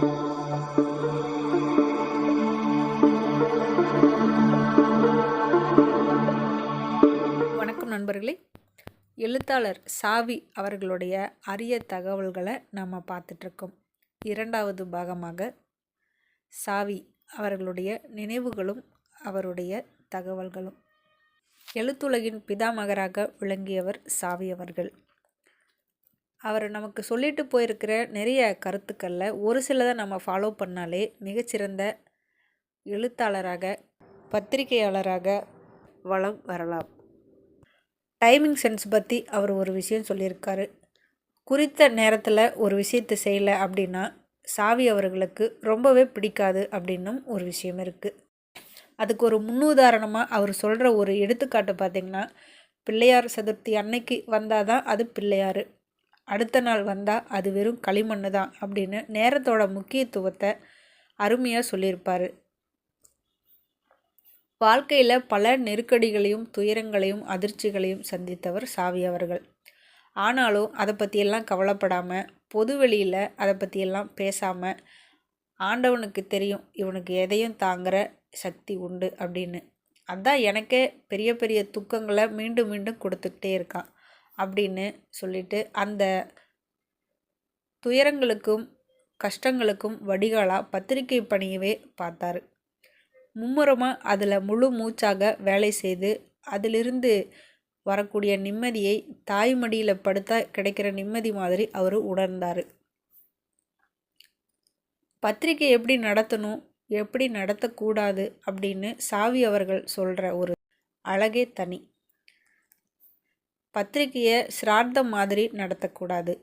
வணக்கம் நண்பர்களே. எழுத்தாளர் சாவி அவர்களுடைய அரிய தகவல்களை நாம் பார்த்துட்ருக்கோம். இரண்டாவது பாகமாக சாவி அவர்களுடைய நினைவுகளும் அவருடைய தகவல்களும். எழுத்துலகின் பிதாமகராக விளங்கியவர் சாவி அவர்கள். அவர் நமக்கு சொல்லிட்டு போயிருக்கிற நிறைய கருத்துக்களில் ஒரு சிலதை நம்ம ஃபாலோ பண்ணாலே மிகச்சிறந்த எழுத்தாளராக பத்திரிகையாளராக வளம் வரலாம். டைமிங் சென்ஸ் பற்றி அவர் ஒரு விஷயம் சொல்லியிருக்காரு. குறித்த நேரத்தில் ஒரு விஷயத்தை செய்யலை அப்படின்னா சாவி அவர்களுக்கு ரொம்பவே பிடிக்காது அப்படின்னும் ஒரு விஷயம் இருக்குது அதுக்கு ஒரு முன்னுதாரணமாக அவர் சொல்கிற ஒரு எடுத்துக்காட்டு பார்த்திங்கன்னா பிள்ளையார் சதுர்த்தி அன்னைக்கு வந்தால் தான் அது பிள்ளையார். அடுத்த நாள் வந்தால் அது வெறும் களிமண் தான் அப்படின்னு நேரத்தோட முக்கியத்துவத்தை அருமையாக சொல்லியிருப்பார். வாழ்க்கையில் பல நெருக்கடிகளையும் துயரங்களையும் அதிர்ச்சிகளையும் சந்தித்தவர் சாவி அவர்கள். ஆனாலும் அதை பற்றியெல்லாம் கவலைப்படாமல் பொது வெளியில் அதை பற்றியெல்லாம் பேசாமல் ஆண்டவனுக்கு தெரியும் இவனுக்கு எதையும் தாங்குகிற சக்தி உண்டு அப்படின்னு. அதான் எனக்கே பெரிய பெரிய துக்கங்களை மீண்டும் மீண்டும் கொடுத்துக்கிட்டே இருக்கான். அப்படின்னு சொல்லிட்டு அந்த துயரங்களுக்கும் கஷ்டங்களுக்கும் வடிகாலாக பத்திரிகை பணியவே பார்த்தாரு. மும்முரமாக அதில் முழு மூச்சாக வேலை செய்து அதிலிருந்து வரக்கூடிய நிம்மதியை தாய்மடியில் படுத்தா கிடைக்கிற நிம்மதி மாதிரி அவர் உணர்ந்தார். பத்திரிக்கை எப்படி நடத்தணும் எப்படி நடத்தக்கூடாது அப்படின்னு சாவி அவர்கள் சொல்கிற ஒரு அழகே தனி. பத்திரிக்கையை சிரார்த்தம் மாதிரி நடத்தக்கூடாது.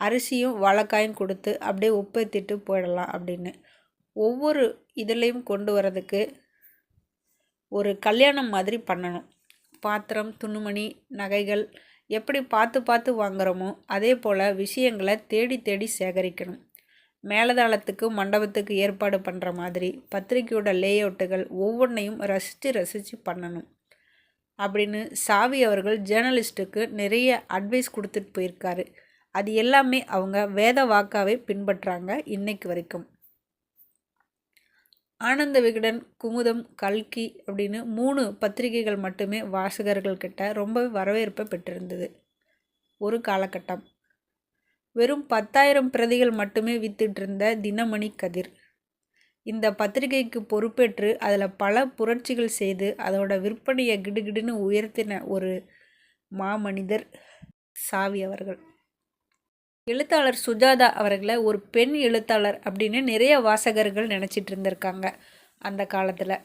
அரிசியும் வாழைக்காயும் கொடுத்து அப்படியே உப்பேற்றிட்டு போயிடலாம் அப்படின்னு. ஒவ்வொரு இதுலேயும் கொண்டு வரதுக்கு ஒரு கல்யாணம் மாதிரி பண்ணணும். பாத்திரம் துணுமணி நகைகள் எப்படி பார்த்து பார்த்து வாங்குகிறோமோ அதே போல் விஷயங்களை தேடி தேடி சேகரிக்கணும். மேலதாளத்துக்கு மண்டபத்துக்கு ஏற்பாடு பண்ணுற மாதிரி பத்திரிக்கையோட லேஅவுட்டுகள் ஒவ்வொன்றையும் ரசித்து ரசித்து பண்ணணும். அப்படின்னு சாவி அவர்கள் ஜேர்னலிஸ்ட்டுக்கு நிறைய அட்வைஸ் கொடுத்துட்டு போயிருக்காரு. அது எல்லாமே அவங்க வேத வாக்காவே பின்பற்றாங்க இன்னைக்கு வரைக்கும். ஆனந்த விகடன் குமுதம் கல்கி அப்படின்னு மூணு பத்திரிகைகள் மட்டுமே வாசகர்கள் கிட்ட ரொம்ப வரவேற்பை பெற்றிருந்தது. ஒரு காலகட்டம். வெறும் பத்தாயிரம் பிரதிகள் மட்டுமே வித்துட்டு இருந்த தினமணி கதிர். இந்த பத்திரிகைக்கு பொறுப்பேற்று அதில் பல புரட்சிகள் செய்து அதோட விற்பனையை கிடுகிடுன்னு உயர்த்தின ஒரு மாமனிதர் சாவி அவர்கள். எழுத்தாளர் சுஜாதா அவர்களை ஒரு பெண் எழுத்தாளர் அப்படின்னு நிறைய வாசகர்கள் நினச்சிட்டு இருந்திருக்காங்க அந்த காலத்தில்.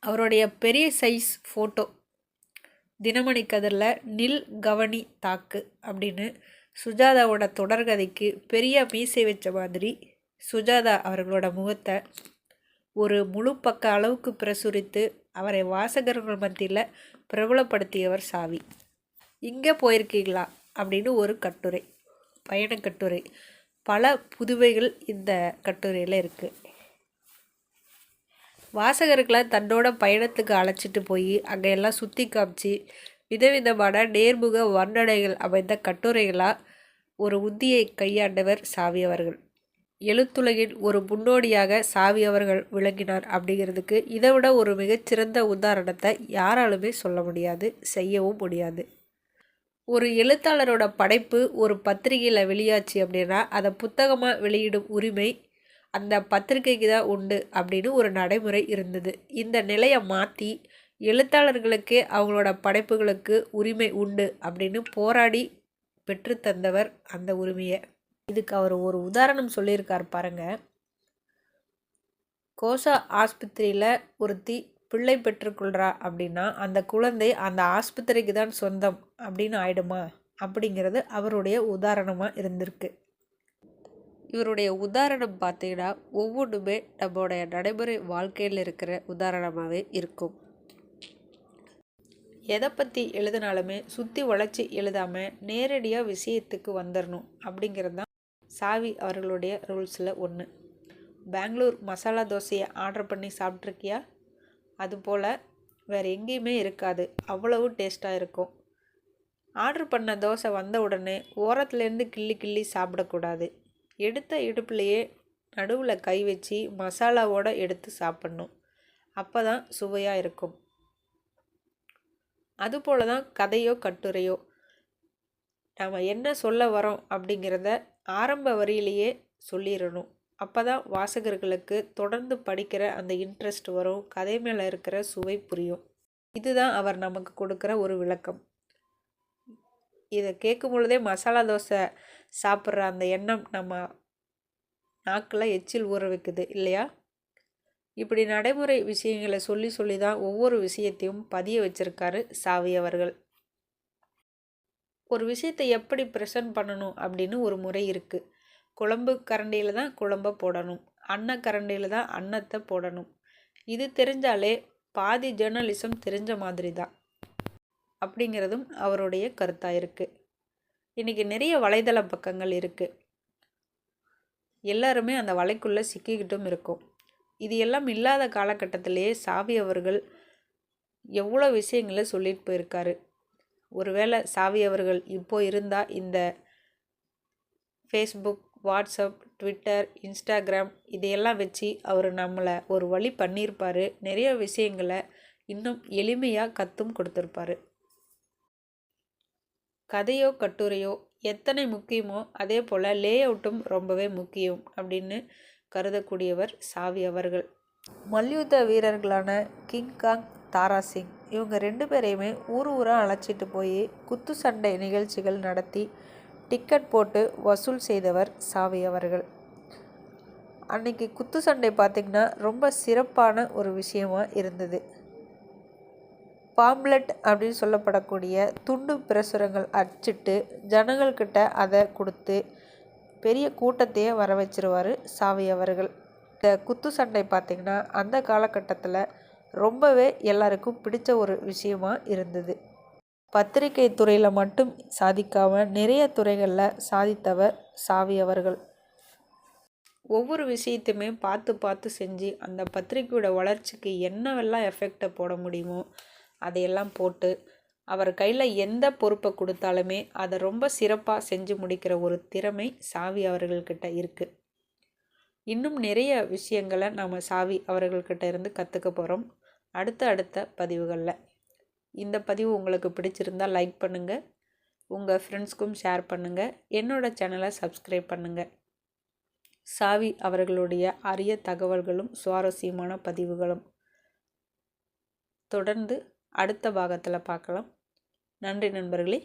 அவருடைய பெரிய சைஸ் ஃபோட்டோ தினமணி கதிரில் நில் கவனி தாக்கு அப்படின்னு சுஜாதாவோட தொடர்கதைக்கு பெரிய மீசை வச்ச மாதிரி சுஜாதா அவர்களோட முகத்தை ஒரு முழு பக்க அளவுக்கு பிரசுரித்து அவரை வாசகர்கள் மத்தியில் பிரபலப்படுத்தியவர் சாவி. இங்கே போயிருக்கீங்களா? அப்படின்னு ஒரு கட்டுரை பயணக்கட்டுரை பல புதுவைகள் இந்த கட்டுரையில் இருக்குது வாசகர்களை தன்னோட பயணத்துக்கு அழைச்சிட்டு போய் அங்கே எல்லாம் சுற்றி காமிச்சு விதவிதமான நேர்முக வர்ணனைகள் அமைந்த கட்டுரைகளாக ஒரு உத்தியை கையாண்டவர் சாவி அவர்கள். எழுத்துலகின் ஒரு முன்னோடியாக சாவி அவர்கள் விளங்கினார் அப்படிங்கிறதுக்கு இதை விட ஒரு மிகச்சிறந்த உதாரணத்தை யாராலுமே சொல்ல முடியாது செய்யவும் முடியாது. ஒரு எழுத்தாளரோட படைப்பு ஒரு பத்திரிகையில் வெளியாச்சு அப்படின்னா அதை புத்தகமாக வெளியிடும் உரிமை அந்த பத்திரிகைக்கு தான் உண்டு அப்படின்னு ஒரு நடைமுறை இருந்தது. இந்த நிலையை மாற்றி எழுத்தாளர்களுக்கே அவங்களோட படைப்புகளுக்கு உரிமை உண்டு அப்படின்னு போராடி பெற்று தந்தவர் அந்த உரிமையை. இதுக்கு அவர் ஒரு உதாரணம் சொல்லியிருக்கார் பாருங்க. கோசா ஆஸ்பத்திரியில் ஒருத்தி பிள்ளை பெற்றுக்கொள்கிறா அப்படின்னா அந்த குழந்தை அந்த ஆஸ்பத்திரிக்கு தான் சொந்தம் அப்படின்னு ஆயிடுமா? அப்படிங்கிறது அவருடைய உதாரணமாக இருந்திருக்கு. இவருடைய உதாரணம் பார்த்தீங்கன்னா ஒவ்வொன்றுமே நம்மளுடைய நடைமுறை வாழ்க்கையில் இருக்கிற உதாரணமாகவே இருக்கும். எதை பற்றி எழுதினாலுமே சுற்றி வளைச்சி எழுதாமல் நேரடியாக விஷயத்துக்கு வந்துடணும் அப்படிங்கிறது தான் சாவி அவர்களுடைய ரூல்ஸில் ஒன்று பெங்களூர் மசாலா தோசையை ஆர்டர் பண்ணி சாப்பிட்ருக்கியா அதுபோல் வேறு எங்கேயுமே இருக்காது. அவ்வளவு டேஸ்ட்டாக இருக்கும். ஆர்டர் பண்ண தோசை வந்த உடனே ஓரத்துலேருந்து கிள்ளி கிள்ளி சாப்பிடக்கூடாது. எடுத்த இடுப்புலையே நடுவில் கை வச்சு மசாலாவோடு எடுத்து சாப்பிட்ணும். அப்போ தான் சுவையாக இருக்கும். அதுபோல தான் கதையோ கட்டுரையோ. நம்ம என்ன சொல்ல வரோம் அப்படிங்கிறத ஆரம்ப வரியிலேயே சொல்லிடணும் அப்போ தான் வாசகர்களுக்கு தொடர்ந்து படிக்கிற அந்த இன்ட்ரெஸ்ட் வரும். கதை மேலே இருக்கிற சுவை புரியும். இதுதான் அவர் நமக்கு கொடுக்குற ஒரு விளக்கம். இதை கேட்கும் பொழுதே மசாலா தோசை சாப்பிட்ற அந்த எண்ணம் நம்ம நாக்கில் எச்சில் ஊற வைக்குது இல்லையா? இப்படி நடைமுறை விஷயங்களை சொல்லி சொல்லி தான் ஒவ்வொரு விஷயத்தையும் பதிய வச்சிருக்காரு சாவி அவர்கள். ஒரு விஷயத்தை எப்படி ப்ரெசன்ட் பண்ணணும் அப்படின்னு ஒரு முறை இருக்குது குழம்பு கரண்டியில் தான் குழம்ப போடணும். அன்ன கரண்டியில் தான் அன்னத்தை போடணும். இது தெரிஞ்சாலே பாதி ஜேர்னலிசம் தெரிஞ்ச மாதிரி தான். அப்படிங்கிறதும் அவருடைய கருத்தாக இருக்குது இன்றைக்கி நிறைய வலைதள பக்கங்கள் இருக்குது எல்லாருமே அந்த வலைக்குள்ளே சிக்கிக்கிட்டும் இருக்கும். இது எல்லாம் இல்லாத காலகட்டத்திலேயே சாவி அவர்கள் எவ்வளோ விஷயங்களை சொல்லிட்டு போயிருக்காரு. ஒருவேளை சாவி அவர்கள் இப்போ இருந்தால் இந்த ஃபேஸ்புக் வாட்ஸ்அப் ட்விட்டர் இன்ஸ்டாகிராம் இதையெல்லாம் வச்சு அவர் நம்மளை ஒரு வழி பண்ணியிருப்பார். நிறைய விஷயங்களை இன்னும் எளிமையாக கற்றும் கொடுத்துருப்பாரு. கதையோ கட்டுரையோ எத்தனை முக்கியமோ அதே போல் லே அவுட்டும் ரொம்பவே முக்கியம் அப்படின்னு கருதக்கூடியவர் சாவி அவர்கள். மல்யுத்த வீரர்களான கிங்காங் தாரா சிங். இவங்க ரெண்டு பேரையுமே ஊர் ஊராக அழைச்சிட்டு போய் குத்து சண்டை நிகழ்ச்சிகள் நடத்தி டிக்கெட் போட்டு வசூல் செய்தவர் சாவி அவர்கள். அன்னைக்கு குத்து சண்டை பார்த்திங்கன்னா ரொம்ப சிறப்பான ஒரு விஷயமாக இருந்தது. பாம்ப்லெட் அப்படின்னு சொல்லப்படக்கூடிய துண்டு பிரசுரங்கள் அச்சிட்டு ஜனங்கள்கிட்ட அதை கொடுத்து பெரிய கூட்டத்தையே வர வச்சிருவார் சாவி அவர்கள். இந்த குத்து சண்டை பார்த்திங்கன்னா அந்த காலகட்டத்தில் ரொம்பவே எல்லாருக்கும் பிடிச்ச ஒரு விஷயமா இருந்தது. பத்திரிகை துறையில் மட்டும் சாதிக்காமல் நிறைய துறைகளில் சாதித்தவர் சாவி அவர்கள். ஒவ்வொரு விஷயத்தையுமே பார்த்து பார்த்து செஞ்சு அந்த பத்திரிக்கையோட வளர்ச்சிக்கு என்னவெல்லாம் எஃபெக்டை போட முடியுமோ அதையெல்லாம் போட்டு அவர் கையில் எந்த பொறுப்பை கொடுத்தாலுமே அதை ரொம்ப சிறப்பாக செஞ்சு முடிக்கிற ஒரு திறமை சாவி அவர்கள்கிட்ட இருக்குது இன்னும் நிறைய விஷயங்களை நாம் சாவி அவர்கள்கிட்ட இருந்து கற்றுக்க போகிறோம் அடுத்த அடுத்த பதிவுகளில். இந்த பதிவு உங்களுக்கு பிடிச்சிருந்தால் லைக் பண்ணுங்கள் உங்கள் ஃப்ரெண்ட்ஸ்க்கும் ஷேர் பண்ணுங்கள் என்னோடய சேனலை சப்ஸ்கிரைப் பண்ணுங்கள் சாவி அவர்களுடைய அரிய தகவல்களும் சுவாரஸ்யமான பதிவுகளும். தொடர்ந்து அடுத்த பாகத்தில் பார்க்கலாம். நன்றி நண்பர்களே.